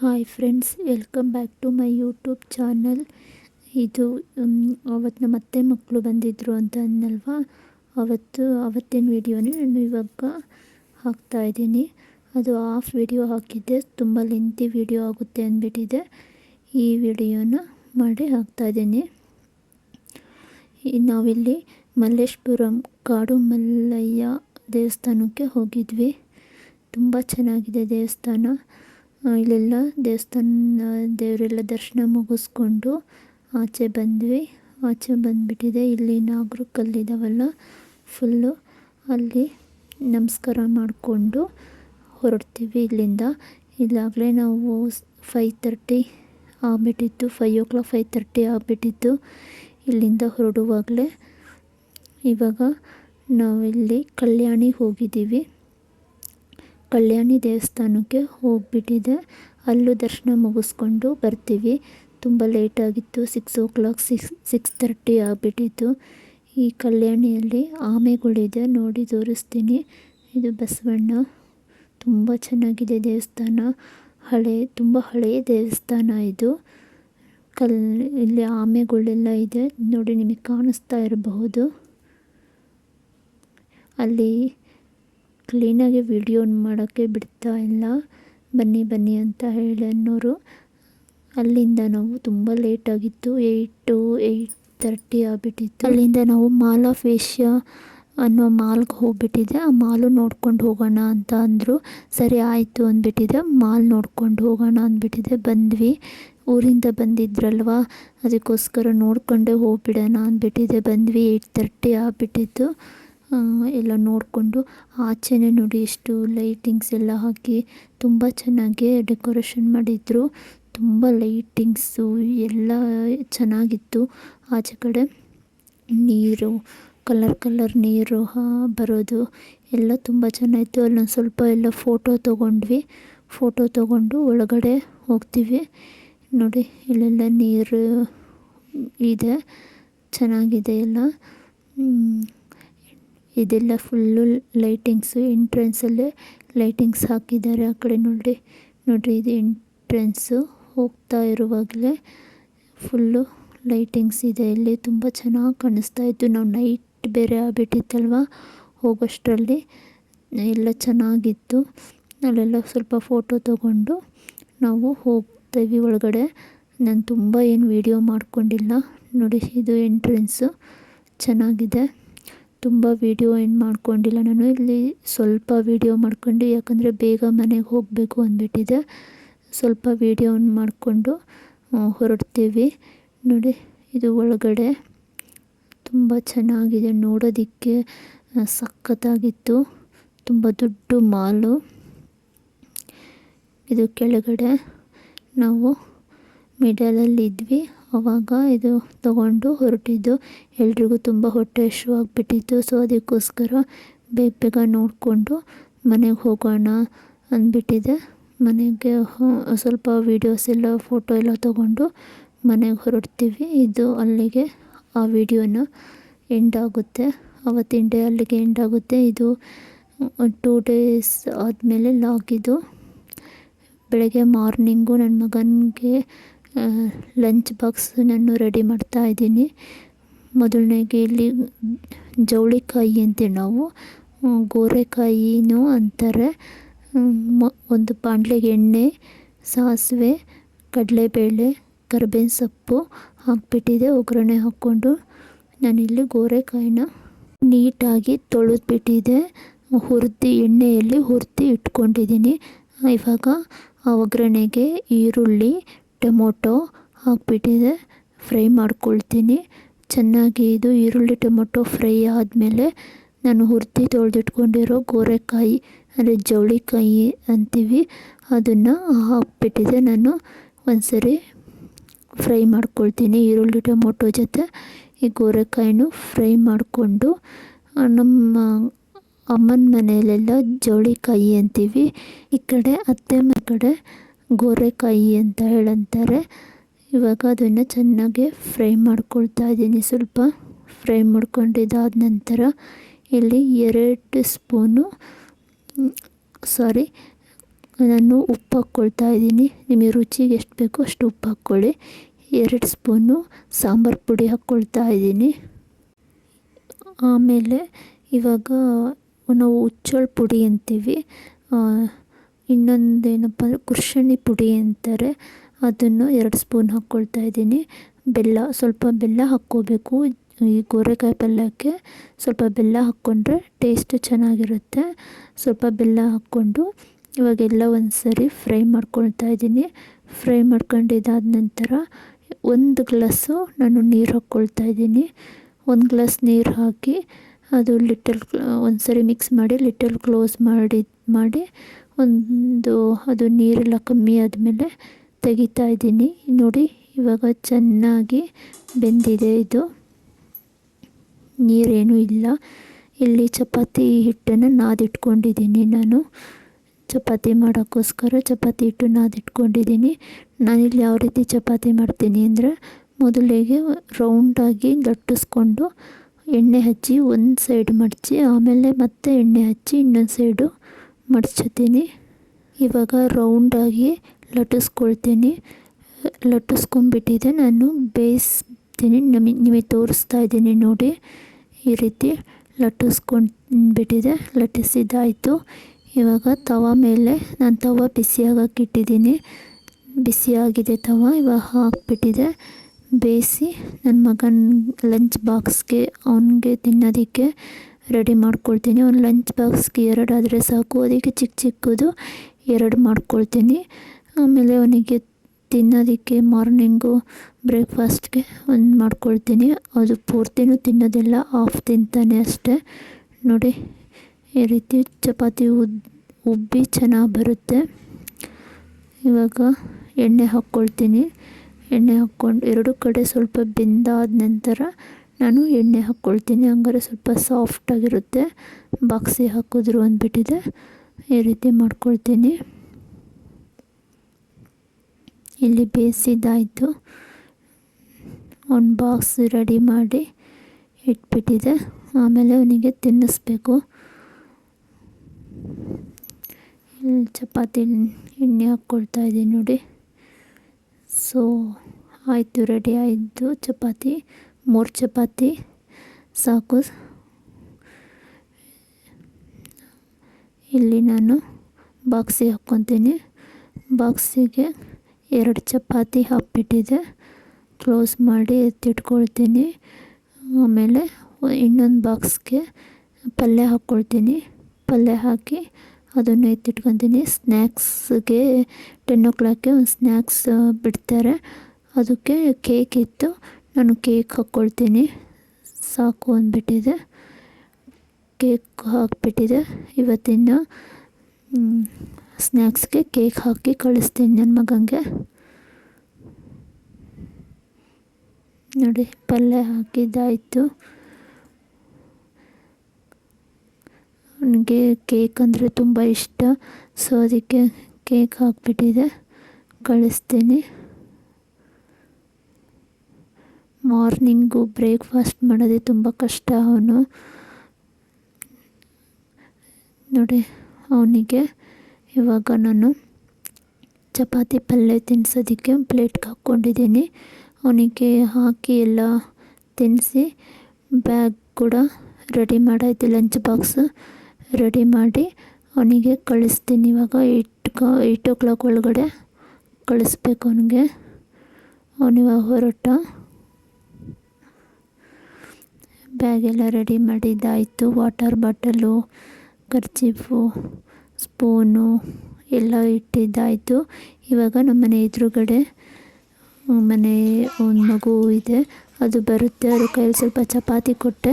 Hi friends welcome back to my YouTube channel ಇದು ಅವತ್ತು ನಮ್ಮ ಅತ್ತೆ ಮಕ್ಕಳು ಬಂದಿದ್ದರು ಅಂತ ಅನ್ನಲ್ವಾ? ಅವತ್ತು, ಅವತ್ತಿನ ವಿಡಿಯೋನೇ ನಾನು ಇವಾಗ ಹಾಕ್ತಾಯಿದ್ದೀನಿ ಅದು ಆಫ್ ವಿಡಿಯೋ ಹಾಕಿದ್ದೆ. ತುಂಬ ಲೆಂತಿ ವಿಡಿಯೋ ಆಗುತ್ತೆ ಅಂದ್ಬಿಟ್ಟಿದೆ. ಈ ವಿಡಿಯೋನ ಮಾಡಿ ಹಾಕ್ತಾಯಿದ್ದೀನಿ ನಾವಿಲ್ಲಿ ಮಲ್ಲೇಶ್ಪುರಂ ಕಾಡು ಮಲ್ಲಯ್ಯ ದೇವಸ್ಥಾನಕ್ಕೆ ಹೋಗಿದ್ವಿ. ತುಂಬ ಚೆನ್ನಾಗಿದೆ ದೇವಸ್ಥಾನ. ಇಲ್ಲೆಲ್ಲ ದೇವಸ್ಥಾನ, ದೇವರೆಲ್ಲ ದರ್ಶನ ಮುಗಿಸ್ಕೊಂಡು ಆಚೆ ಬಂದ್ವಿ. ಆಚೆ ಬಂದುಬಿಟ್ಟಿದೆ. ಇಲ್ಲಿ ನಾಗರು ಕಲ್ಲಿದ್ದಾವಲ್ಲ ಫುಲ್ಲು ಅಲ್ಲಿ ನಮಸ್ಕಾರ ಮಾಡಿಕೊಂಡು ಹೊರಡ್ತೀವಿ ಇಲ್ಲಿಂದ. ಇಲ್ಲಾಗಲೇ ನಾವು ಫೈ ತರ್ಟಿ ಆಗ್ಬಿಟ್ಟಿತ್ತು. Five o'clock five thirty ಆಗಿಬಿಟ್ಟಿತ್ತು ಇಲ್ಲಿಂದ ಹೊರಡುವಾಗಲೇ. ಇವಾಗ ನಾವಿಲ್ಲಿ ಕಲ್ಯಾಣಿ ಹೋಗಿದ್ದೀವಿ. ಕಲ್ಯಾಣಿ ದೇವಸ್ಥಾನಕ್ಕೆ ಹೋಗ್ಬಿಟ್ಟಿದೆ. ಅಲ್ಲೂ ದರ್ಶನ ಮುಗಿಸ್ಕೊಂಡು ಬರ್ತೀವಿ. ತುಂಬ ಲೇಟಾಗಿತ್ತು six o'clock six six thirty ಆಗಿಬಿಟ್ಟಿತ್ತು. ಈ ಕಲ್ಯಾಣಿಯಲ್ಲಿ ಆಮೆಗಳಿದೆ, ನೋಡಿ ತೋರಿಸ್ತೀನಿ. ಇದು ಬಸವಣ್ಣ. ತುಂಬ ಚೆನ್ನಾಗಿದೆ ದೇವಸ್ಥಾನ. ಹಳೆ, ತುಂಬ ಹಳೆಯ ದೇವಸ್ಥಾನ ಇದು. ಕಲ್, ಇಲ್ಲಿ ಆಮೆಗಳೆಲ್ಲ ಇದೆ. ನೋಡಿ, ನಿಮಗೆ ಕಾಣಿಸ್ತಾ ಇರಬಹುದು. ಅಲ್ಲಿ ಕ್ಲೀನಾಗಿ ವಿಡಿಯೋ ಮಾಡೋಕ್ಕೆ ಬಿಡ್ತಾ ಇಲ್ಲ. ಬನ್ನಿ ಬನ್ನಿ ಅಂತ ಹೇಳಿ ಅನ್ನೋರು. ಅಲ್ಲಿಂದ ನಾವು ತುಂಬ ಲೇಟಾಗಿತ್ತು ಏಯ್ಟು ಏಯ್ಟ್ ತರ್ಟಿ ಆಗಿಬಿಟ್ಟಿತ್ತು. ಅಲ್ಲಿಂದ ನಾವು ಮಾಲ್ ಆಫ್ ಏಷ್ಯಾ ಅನ್ನೋ ಮಾಲ್ಗೆ ಹೋಗ್ಬಿಟ್ಟಿದ್ದೆ. ಆ ಮಾಲು ನೋಡ್ಕೊಂಡು ಹೋಗೋಣ ಅಂತ ಅಂದರು. ಸರಿ, ಆಯಿತು ಅಂದ್ಬಿಟ್ಟಿದ್ದೆ ಮಾಲ್ ನೋಡ್ಕೊಂಡು ಹೋಗೋಣ ಅಂದ್ಬಿಟ್ಟಿದ್ದೆ ಬಂದ್ವಿ. ಊರಿಂದ ಬಂದಿದ್ರಲ್ವ? ಅದಕ್ಕೋಸ್ಕರ ನೋಡ್ಕೊಂಡೇ ಹೋಗ್ಬಿಡೋಣ ಅಂದ್ಬಿಟ್ಟಿದ್ದೆ ಬಂದ್ವಿ ಏಯ್ಟ್ ತರ್ಟಿ ಆಗಿಬಿಟ್ಟಿತ್ತು. ಎಲ್ಲ ನೋಡಿಕೊಂಡು ಆಚೆನೇ ನೋಡಿ ಎಷ್ಟು ಲೈಟಿಂಗ್ಸ್ ಎಲ್ಲ ಹಾಕಿ ತುಂಬ ಚೆನ್ನಾಗಿ ಡೆಕೋರೇಷನ್ ಮಾಡಿದ್ರು. ತುಂಬ ಲೈಟಿಂಗ್ಸು ಎಲ್ಲ ಚೆನ್ನಾಗಿತ್ತು. ಆಚೆ ಕಡೆ ನೀರು ಕಲರ್ ಕಲರ್ ನೀರು ಬರೋದು ಎಲ್ಲ ತುಂಬ ಚೆನ್ನಾಗಿತ್ತು. ಅಲ್ಲೊಂದು ಸ್ವಲ್ಪ ಎಲ್ಲ ಫೋಟೋ ತೊಗೊಂಡ್ವಿ. ಫೋಟೋ ತೊಗೊಂಡು ಒಳಗಡೆ ಹೋಗ್ತೀವಿ. ನೋಡಿ, ಇಲ್ಲೆಲ್ಲ ನೀರು ಇದೆ. ಚೆನ್ನಾಗಿದೆ ಎಲ್ಲ. ಇದೆಲ್ಲ ಫುಲ್ಲು ಲೈಟಿಂಗ್ಸು ಎಂಟ್ರೆನ್ಸಲ್ಲೇ ಲೈಟಿಂಗ್ಸ್ ಹಾಕಿದ್ದಾರೆ ಆ ಕಡೆ ನೋಡಿ ನೋಡ್ರಿ ಇದು ಎಂಟ್ರೆನ್ಸು ಹೋಗ್ತಾ ಇರುವಾಗಲೇ ಫುಲ್ಲು ಲೈಟಿಂಗ್ಸ್ ಇದೆ. ಇಲ್ಲಿ ತುಂಬ ಚೆನ್ನಾಗಿ ಕಾಣಿಸ್ತಾ ಇತ್ತು. ನಾವು ನೈಟ್ ಬೇರೆ ಆಗಿಬಿಟ್ಟಿತ್ತಲ್ವ ಹೋಗೋಷ್ಟರಲ್ಲಿ ಎಲ್ಲ ಚೆನ್ನಾಗಿತ್ತು. ಅಲ್ಲೆಲ್ಲ ಸ್ವಲ್ಪ ಫೋಟೋ ತಗೊಂಡು ನಾವು ಹೋಗ್ತೀವಿ ಒಳಗಡೆ. ನಾನು ತುಂಬ ಏನು ವೀಡಿಯೋ ಮಾಡ್ಕೊಂಡಿಲ್ಲ. ನೋಡಿ, ಇದು ಎಂಟ್ರೆನ್ಸು ಚೆನ್ನಾಗಿದೆ. ತುಂಬ ವೀಡಿಯೋ ಏನು ಮಾಡ್ಕೊಂಡಿಲ್ಲ. ನಾನು ಇಲ್ಲಿ ಸ್ವಲ್ಪ ವೀಡಿಯೋ ಮಾಡ್ಕೊಂಡು, ಯಾಕಂದರೆ ಬೇಗ ಮನೆಗೆ ಹೋಗಬೇಕು ಅಂದ್ಬಿಟ್ಟಿದೆ. ಸ್ವಲ್ಪ ವೀಡಿಯೋನ ಮಾಡಿಕೊಂಡು ಹೊರಡ್ತೀವಿ. ನೋಡಿ, ಇದು ಒಳಗಡೆ ತುಂಬ ಚೆನ್ನಾಗಿದೆ ನೋಡೋದಕ್ಕೆ. ಸಖತ್ತಾಗಿತ್ತು. ತುಂಬ ದೊಡ್ಡ ಮಾಲು. ಇದು ಕೆಳಗಡೆ ನಾವು ಮಿಡಲಲ್ಲಿದ್ವಿ ಆವಾಗ ಇದು ತಗೊಂಡು ಹೊರಟಿದ್ದು. ಎಲ್ರಿಗೂ ತುಂಬ ಹೊಟ್ಟೆ ಹಸಿವಾಗಿಬಿಟ್ಟಿತ್ತು. ಸೊ ಅದಕ್ಕೋಸ್ಕರ ಬೇಗ ಬೇಗ ನೋಡಿಕೊಂಡು ಮನೆಗೆ ಹೋಗೋಣ ಅಂದ್ಬಿಟ್ಟಿದೆ. ಮನೆಗೆ ಸ್ವಲ್ಪ ವೀಡಿಯೋಸ್ ಎಲ್ಲ ಫೋಟೋ ಎಲ್ಲ ತೊಗೊಂಡು ಮನೆಗೆ ಹೊರಡ್ತೀವಿ. ಇದು ಅಲ್ಲಿಗೆ ಆ ವಿಡಿಯೋನ ಎಂಡ್ ಆಗುತ್ತೆ. ಅವತ್ತಿನ ಡೇ ಅಲ್ಲಿಗೆ ಎಂಡ್ ಆಗುತ್ತೆ. ಇದು ಟೂ ಡೇಸ್ ಆದಮೇಲೆ ಲಾಗಿದ್ದು. ಬೆಳಗ್ಗೆ ಮಾರ್ನಿಂಗು ನನ್ನ ಮಗನಿಗೆ ಲಂಚ್ ಬಾಕ್ಸ್ ನಾನು ರೆಡಿ ಮಾಡ್ತಾ ಇದ್ದೀನಿ. ಮೊದಲನೇಗೆ ಇಲ್ಲಿ ಜವಳಿಕಾಯಿ ಅಂತೀವಿ ನಾವು. ಗೋರೆಕಾಯಿನೂ ಅಂತಾರೆ. ಒಂದು ಬಾಣಲೆಗೆ ಎಣ್ಣೆ, ಸಾಸಿವೆ, ಕಡಲೆಬೇಳೆ, ಕರ್ಬೇವಿನ ಸೊಪ್ಪು ಹಾಕ್ಬಿಟ್ಟಿದೆ. ಒಗ್ಗರಣೆ ಹಾಕ್ಕೊಂಡು ನಾನಿಲ್ಲಿ ಗೋರೆಕಾಯಿನ ನೀಟಾಗಿ ತೊಳೆದ್ಬಿಟ್ಟಿದೆ. ಹುರಿದು ಎಣ್ಣೆಯಲ್ಲಿ ಹುರಿದು ಇಟ್ಕೊಂಡಿದ್ದೀನಿ. ಇವಾಗ ಆ ಒಗ್ಗರಣೆಗೆ ಈರುಳ್ಳಿ ಟೊಮೊಟೊ ಹಾಕ್ಬಿಟ್ಟಿದೆ. ಫ್ರೈ ಮಾಡ್ಕೊಳ್ತೀನಿ. ಚೆನ್ನಾಗಿ ಇದು ಈರುಳ್ಳಿ ಟೊಮೊಟೊ ಫ್ರೈ ಆದಮೇಲೆ ನಾನು ಹುರಿದು ತೊಳೆದಿಟ್ಕೊಂಡಿರೋ ಗೋರೆಕಾಯಿ, ಅಂದರೆ ಜವಳಿಕಾಯಿ ಅಂತೀವಿ, ಅದನ್ನು ಹಾಕ್ಬಿಟ್ಟಿದೆ. ನಾನು ಒಂದ್ಸರಿ ಫ್ರೈ ಮಾಡ್ಕೊಳ್ತೀನಿ ಈರುಳ್ಳಿ ಟೊಮೊಟೊ ಜೊತೆ. ಈ ಗೋರೆಕಾಯಿನೂ ಫ್ರೈ ಮಾಡಿಕೊಂಡು ನಮ್ಮ ಅಮ್ಮನ ಮನೆಯಲ್ಲೆಲ್ಲ ಜವಳಿಕಾಯಿ ಅಂತೀವಿ. ಈ ಕಡೆ, ಅತ್ತೆ ಮನೆ ಕಡೆ ಗೋರೆಕಾಯಿ ಅಂತ ಹೇಳಂತಾರೆ. ಇವಾಗ ಅದನ್ನು ಚೆನ್ನಾಗಿ ಫ್ರೈ ಮಾಡ್ಕೊಳ್ತಾ ಇದ್ದೀನಿ. ಸ್ವಲ್ಪ ಫ್ರೈ ಮಾಡ್ಕೊಂಡಿದ್ದಾದ ನಂತರ ಇಲ್ಲಿ ಎರಡು ಸ್ಪೂನು, ಸಾರಿ, ನಾನು ಉಪ್ಪು ಹಾಕ್ಕೊಳ್ತಾ ಇದ್ದೀನಿ. ನಿಮಗೆ ರುಚಿಗೆ ಎಷ್ಟು ಬೇಕೋ ಅಷ್ಟು ಉಪ್ಪು ಹಾಕ್ಕೊಳ್ಳಿ. ಎರಡು ಸ್ಪೂನು ಸಾಂಬಾರು ಪುಡಿ ಹಾಕ್ಕೊಳ್ತಾ ಇದ್ದೀನಿ. ಆಮೇಲೆ ಇವಾಗ ನಾವು ಹುಚ್ಚೋಳು ಪುಡಿ ಅಂತೀವಿ. ಇನ್ನೊಂದೇನಪ್ಪ ಅಂದರೆ ಕುರ್ಷಣಿ ಪುಡಿ ಅಂತಾರೆ. ಅದನ್ನು ಎರಡು ಸ್ಪೂನ್ ಹಾಕ್ಕೊಳ್ತಾ ಇದ್ದೀನಿ. ಬೆಲ್ಲ, ಸ್ವಲ್ಪ ಬೆಲ್ಲ ಹಾಕ್ಕೋಬೇಕು. ಈ ಗೋರೆಕಾಯಿ ಪಲ್ಯಕ್ಕೆ ಸ್ವಲ್ಪ ಬೆಲ್ಲ ಹಾಕ್ಕೊಂಡ್ರೆ ಟೇಸ್ಟ್ ಚೆನ್ನಾಗಿರುತ್ತೆ. ಸ್ವಲ್ಪ ಬೆಲ್ಲ ಹಾಕ್ಕೊಂಡು ಇವಾಗೆಲ್ಲ ಒಂದು ಸರಿ ಫ್ರೈ ಮಾಡ್ಕೊಳ್ತಾ ಇದ್ದೀನಿ. ಫ್ರೈ ಮಾಡ್ಕೊಂಡಿದ್ದಾದ ನಂತರ ಒಂದು ಗ್ಲಾಸು ನಾನು ನೀರು ಹಾಕ್ಕೊಳ್ತಾ ಇದ್ದೀನಿ. ಒಂದು ಗ್ಲಾಸ್ ನೀರು ಹಾಕಿ ಅದು ಲಿಟಲ್ ಒಂದು ಸರಿ ಮಿಕ್ಸ್ ಮಾಡಿ ಲಿಟಲ್ ಕ್ಲೋಸ್ ಮಾಡಿ ಮಾಡಿ ಒಂದು, ಅದು ನೀರೆಲ್ಲ ಕಮ್ಮಿ ಆದಮೇಲೆ ತೆಗಿತಾ ಇದ್ದೀನಿ. ನೋಡಿ, ಇವಾಗ ಚೆನ್ನಾಗಿ ಬೆಂದಿದೆ ಇದು. ನೀರೇನೂ ಇಲ್ಲ. ಇಲ್ಲಿ ಚಪಾತಿ ಹಿಟ್ಟನ್ನು ನಾದಿಟ್ಕೊಂಡಿದ್ದೀನಿ ನಾನು. ಚಪಾತಿ ಮಾಡೋಕ್ಕೋಸ್ಕರ ಚಪಾತಿ ಹಿಟ್ಟು ನಾದಿಟ್ಕೊಂಡಿದ್ದೀನಿ. ನಾನಿಲ್ಲಿ ಯಾವ ರೀತಿ ಚಪಾತಿ ಮಾಡ್ತೀನಿ ಅಂದರೆ, ಮೊದಲಿಗೆ ರೌಂಡಾಗಿ ಲಟ್ಟಿಸ್ಕೊಂಡು ಎಣ್ಣೆ ಹಚ್ಚಿ ಒಂದು ಸೈಡ್ ಮಡಚಿ, ಆಮೇಲೆ ಮತ್ತೆ ಎಣ್ಣೆ ಹಚ್ಚಿ ಇನ್ನೊಂದು ಸೈಡು ಮಡ್ಚುತ್ತೀನಿ ಇವಾಗ ರೌಂಡಾಗಿ ಲಟ್ಟಿಸ್ಕೊಳ್ತೀನಿ. ಲಟ್ಟಿಸ್ಕೊಂಡ್ಬಿಟ್ಟಿದೆ. ನಾನು ಬೇಯಿಸ್ತೀನಿ. ನಮಗೆ ನಿಮಗೆ ತೋರಿಸ್ತಾ ಇದ್ದೀನಿ ನೋಡಿ. ಈ ರೀತಿ ಲಟ್ಟಿಸ್ಕೊಂಡ್ಬಿಟ್ಟಿದೆ. ಲಟ್ಟಿಸಿದ್ದಾಯಿತು. ಇವಾಗ ತವ ಮೇಲೆ ನಾನು ತವ ಬಿಸಿಯಾಗಕ್ಕೆ ಇಟ್ಟಿದ್ದೀನಿ. ಬಿಸಿಯಾಗಿದೆ ತವ. ಇವಾಗ ಹಾಕ್ಬಿಟ್ಟಿದೆ. ಬೇಯಿಸಿ ನನ್ನ ಮಗನ ಲಂಚ್ ಬಾಕ್ಸ್ಗೆ ಅವನಿಗೆ ತಿನ್ನೋದಕ್ಕೆ ರೆಡಿ ಮಾಡ್ಕೊಳ್ತೀನಿ. ಒಂದು ಲಂಚ್ ಬಾಕ್ಸ್ಗೆ ಎರಡಾದರೆ ಸಾಕು. ಅದಕ್ಕೆ ಚಿಕ್ಕ ಚಿಕ್ಕದು ಎರಡು ಮಾಡ್ಕೊಳ್ತೀನಿ. ಆಮೇಲೆ ಅವನಿಗೆ ತಿನ್ನೋದಕ್ಕೆ ಮಾರ್ನಿಂಗು ಬ್ರೇಕ್ಫಾಸ್ಟ್ಗೆ ಒಂದು ಮಾಡ್ಕೊಳ್ತೀನಿ. ಅದು ಪೂರ್ತಿನೂ ತಿನ್ನೋದಿಲ್ಲ ಆಫ್ ತಿಂತಾನೆ ಅಷ್ಟೇ. ನೋಡಿ, ಈ ರೀತಿ ಚಪಾತಿ ಉದ್, ಉಬ್ಬಿ ಚೆನ್ನಾಗಿ ಬರುತ್ತೆ. ಇವಾಗ ಎಣ್ಣೆ ಹಾಕ್ಕೊಳ್ತೀನಿ ಎಣ್ಣೆ ಹಾಕ್ಕೊಂಡು ಎರಡು ಕಡೆ ಸ್ವಲ್ಪ ಬೆಂದಾದ ನಂತರ ನಾನು ಎಣ್ಣೆ ಹಾಕ್ಕೊಳ್ತೀನಿ, ಹಂಗಾರೆ ಸ್ವಲ್ಪ ಸಾಫ್ಟಾಗಿರುತ್ತೆ ಬಾಕ್ಸಿಗೆ ಹಾಕಿದ್ರು ಅಂದ್ಬಿಟ್ಟಿದೆ, ಈ ರೀತಿ ಮಾಡ್ಕೊಳ್ತೀನಿ. ಇಲ್ಲಿ ಬೇಯಿಸಿದ್ದಾಯಿತು. ಒಂದು ಬಾಕ್ಸ್ ರೆಡಿ ಮಾಡಿ ಇಟ್ಬಿಟ್ಟಿದೆ, ಆಮೇಲೆ ಅವನಿಗೆ ತಿನ್ನಿಸ್ಬೇಕು. ಇಲ್ಲಿ ಚಪಾತಿ ಎಣ್ಣೆ ಹಾಕ್ಕೊಳ್ತಾ ಇದ್ದೀನಿ ನೋಡಿ. ಸೊ ಆಯಿತು ರೆಡಿ ಆಯಿತು ಚಪಾತಿ. ಮೂರು ಚಪಾತಿ, ಸಾಕು. ಇಲ್ಲಿ ನಾನು ಬಾಕ್ಸಿಗೆ ಹಾಕ್ಕೊತೀನಿ. ಬಾಕ್ಸಿಗೆ ಎರಡು ಚಪಾತಿ ಹಾಕ್ಬಿಟ್ಟಿದೆ. ಕ್ಲೋಸ್ ಮಾಡಿ ಎತ್ತಿಟ್ಕೊಳ್ತೀನಿ. ಆಮೇಲೆ ಇನ್ನೊಂದು ಬಾಕ್ಸ್ಗೆ ಪಲ್ಯ ಹಾಕ್ಕೊಳ್ತೀನಿ. ಪಲ್ಯ ಹಾಕಿ ಅದನ್ನು ಎತ್ತಿಟ್ಕೊತೀನಿ. ಸ್ನ್ಯಾಕ್ಸ್ಗೆ ಟೆನ್ ಓ ಕ್ಲಾಕ್ಗೆ ಒಂದು ಸ್ನ್ಯಾಕ್ಸ್ ಬಿಡ್ತಾರೆ. ಅದಕ್ಕೆ ಕೇಕ್ ಇತ್ತು. ನಾನು ಕೇಕ್ ಹಾಕ್ಕೊಳ್ತೀನಿ ಸಾಕು ಅಂದ್ಬಿಟ್ಟಿದೆ. ಕೇಕ್ ಹಾಕ್ಬಿಟ್ಟಿದೆ. ಇವತ್ತಿನ ಸ್ನ್ಯಾಕ್ಸ್ಗೆ ಕೇಕ್ ಹಾಕಿ ಕಳಿಸ್ತೀನಿ ನನ್ನ ಮಗನಿಗೆ ನೋಡಿ, ಪಲ್ಯ ಹಾಕಿದ್ದಾಯಿತು. ಅವನಿಗೆ ಕೇಕ್ ಅಂದರೆ ತುಂಬ ಇಷ್ಟ. ಸೊ, ಅದಕ್ಕೆ ಕೇಕ್ ಹಾಕ್ಬಿಟ್ಟಿದೆ. ಕಳಿಸ್ತೀನಿ. ಮಾರ್ನಿಂಗು ಬ್ರೇಕ್ಫಾಸ್ಟ್ ಮಾಡೋದೇ ತುಂಬ ಕಷ್ಟ ಅವನು. ನೋಡಿ, ಅವನಿಗೆ ಇವಾಗ ನಾನು ಚಪಾತಿ ಪಲ್ಯ ತಿನ್ನಿಸೋದಕ್ಕೆ ಪ್ಲೇಟ್ಗೆ ಹಾಕ್ಕೊಂಡಿದ್ದೀನಿ. ಅವನಿಗೆ ಹಾಕಿ ಎಲ್ಲ ತಿನ್ನಿಸಿ ಬ್ಯಾಗ್ ಕೂಡ ರೆಡಿ ಮಾಡಾಯಿತು, ಲಂಚ್ ಬಾಕ್ಸ್ ರೆಡಿ ಮಾಡಿ ಅವನಿಗೆ ಕಳಿಸ್ತೀನಿ. ಇವಾಗ ಏಯ್ಟ್ ಏಯ್ಟ್ ಓ ಕ್ಲಾಕ್ ಒಳಗಡೆ ಕಳಿಸ್ಬೇಕು ಅವನಿಗೆ. ಅವನಿವಾಗ ಹೊರಟ ಬ್ಯಾಗೆಲ್ಲ ರೆಡಿ ಮಾಡಿದ್ದಾಯಿತು. ವಾಟರ್ ಬಾಟಲು ಕರ್ಚೀಫು ಸ್ಪೂನು ಎಲ್ಲ ಇಟ್ಟಿದ್ದಾಯಿತು. ಇವಾಗ ನಮ್ಮ ಮನೆ ಎದುರುಗಡೆ ಮನೆ ಒಂದು ಮಗು ಇದೆ. ಅದು ಬರುತ್ತೆ. ಅದು ಕೈಯಲ್ಲಿ ಸ್ವಲ್ಪ ಚಪಾತಿ ಕೊಟ್ಟೆ.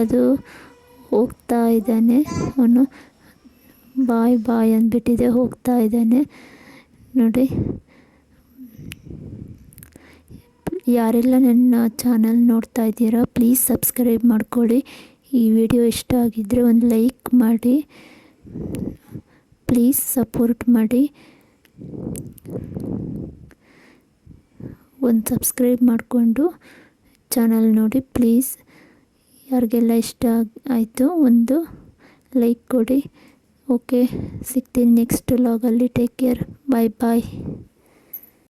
ಅದು ಹೋಗ್ತಾ ಇದ್ದಾನೆ. ಅವನು ಬಾಯ್ ಬಾಯ್ ಅಂದ್ಬಿಟ್ಟಿದೆ. ಹೋಗ್ತಾ ಇದ್ದಾನೆ. ನೋಡಿ. ಯಾರೆಲ್ಲ ನನ್ನ ಚಾನಲ್ ನೋಡ್ತಾ ಇದ್ದೀರಾ ಪ್ಲೀಸ್ ಸಬ್ಸ್ಕ್ರೈಬ್ ಮಾಡ್ಕೊಳ್ಳಿ. ಈ ವಿಡಿಯೋ ಇಷ್ಟ ಆಗಿದ್ದರೆ ಒಂದು ಲೈಕ್ ಮಾಡಿ. ಪ್ಲೀಸ್ ಸಪೋರ್ಟ್ ಮಾಡಿ. ಒಂದು ಸಬ್ಸ್ಕ್ರೈಬ್ ಮಾಡಿಕೊಂಡು ಚಾನಲ್ ನೋಡಿ ಪ್ಲೀಸ್ ಯಾರಿಗೆಲ್ಲ ಇಷ್ಟ ಆಯಿತು ಒಂದು ಲೈಕ್ ಕೊಡಿ. ಓಕೆ ಸಿಗ್ತೀನಿ ನೆಕ್ಸ್ಟ್ ಲಾಗಲ್ಲಿ ಟೇಕ್ ಕೇರ್ ಬಾಯ್ ಬಾಯ್